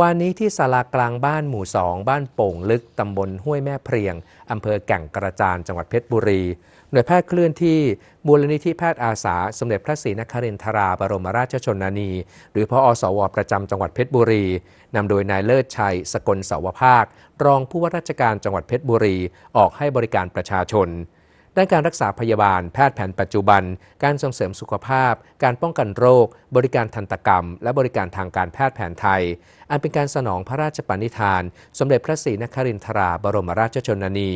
วานนี้ที่ศาลากลางบ้านหมู่สองบ้านโป่งลึกตำบลห้วยแม่เพรียงอำเภอแก่งกระจานจังหวัดเพชรบุรี หน่วยแพทย์เคลื่อนที่มูลนิธิแพทย์อาสา สมเด็จพระศรีนครินทราบรมราชชนนี หรือพออสว ประจำจังหวัดเพชรบุรีนำโดยนายเลิศชัย สกลเสาวภาค รองผู้ว่าราชการจังหวัดเพชรบุรี ออกให้บริการประชาชน ด้านการรักษาพยาบาล แพทย์แผนปัจจุบัน การส่งเสริมสุขภาพ การป้องกันโรค บริการทันตกรรม และบริการทางการแพทย์แผนไทย อันเป็นการสนองพระราชปณิธาน สมเด็จพระศรีนครินทราบรมราชชนนี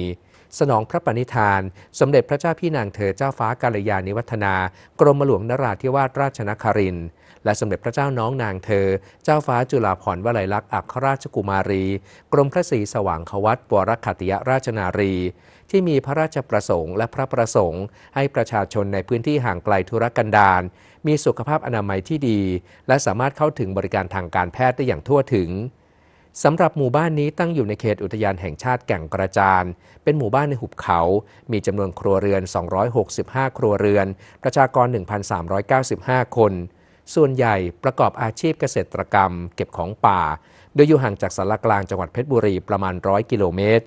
สนองพระปณิธาน สมเด็จพระเจ้าพี่นางเธอเจ้าฟ้ากาลยานิวัฒนา กรมหลวงนราธิวาสราชนครินทร์และสมเด็จพระเจ้าน้องนางเธอ เจ้าฟ้าจุฬาภรณ์วลัยลักษณ์อัครราชกุมารี กรมพระศรีสว่างควัตวรคัติยราชนารี ที่มีพระราชประสงค์และพระประสงค์ ให้ประชาชนในพื้นที่ห่างไกลธุรกันดารมีสุขภาพอนามัยที่ดี และสามารถเข้าถึงบริการทางการแพทย์ได้อย่างทั่วถึง สำหรับหมู่บ้านนี้ตั้งอยู่ในเขตอุทยานแห่งชาติแก่งกระจาน เป็นหมู่บ้านในหุบเขา มีจำนวนครัวเรือน 265 ครัวเรือน ประชากร 1,395 คน ส่วนใหญ่ประกอบอาชีพเกษตรกรรม เก็บของป่า โดยอยู่ห่างจากสารกลางจังหวัดเพชรบุรีประมาณ 100 กิโลเมตร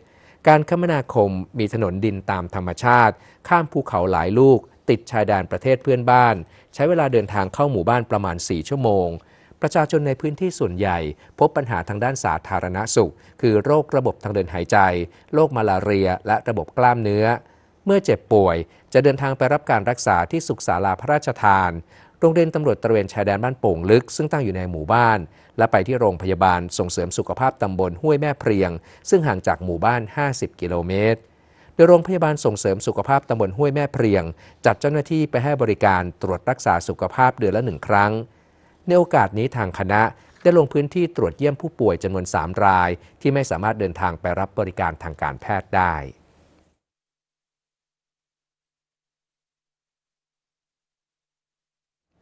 การคมนาคมมีถนนดินตามธรรมชาติ ข้ามภูเขาหลายลูก ติดชายแดนประเทศเพื่อนบ้าน ใช้เวลาเดินทางเข้าหมู่บ้านประมาณ 4 ชั่วโมง ประชาชนในพื้นที่ส่วนใหญ่ พบปัญหาทางด้านสาธารณสุข คือโรคระบบทางเดินหายใจ โรคมาลาเรีย และระบบกล้ามเนื้อ เมื่อเจ็บป่วย จะเดินทางไปรับการรักษาที่สุขศาลาพระราชทานโรงเรียนตำรวจตระเวนชายแดนบ้านโป่งลึก ซึ่งตั้งอยู่ในหมู่บ้าน และไปที่โรงพยาบาลส่งเสริมสุขภาพตำบลห้วยแม่เพรียง ซึ่งห่างจากหมู่บ้าน 50 กิโลเมตร โดยโรงพยาบาลส่งเสริมสุขภาพตำบลห้วยแม่เพรียง จัดเจ้าหน้าที่ไปให้บริการตรวจรักษาสุขภาพเดือนละหนึ่งครั้ง ในโอกาสนี้ทางคณะได้ลงพื้นที่ตรวจเยี่ยมผู้ป่วยจำนวน 3 ราย ที่ไม่สามารถเดินทางไปรับบริการทางการแพทย์ได้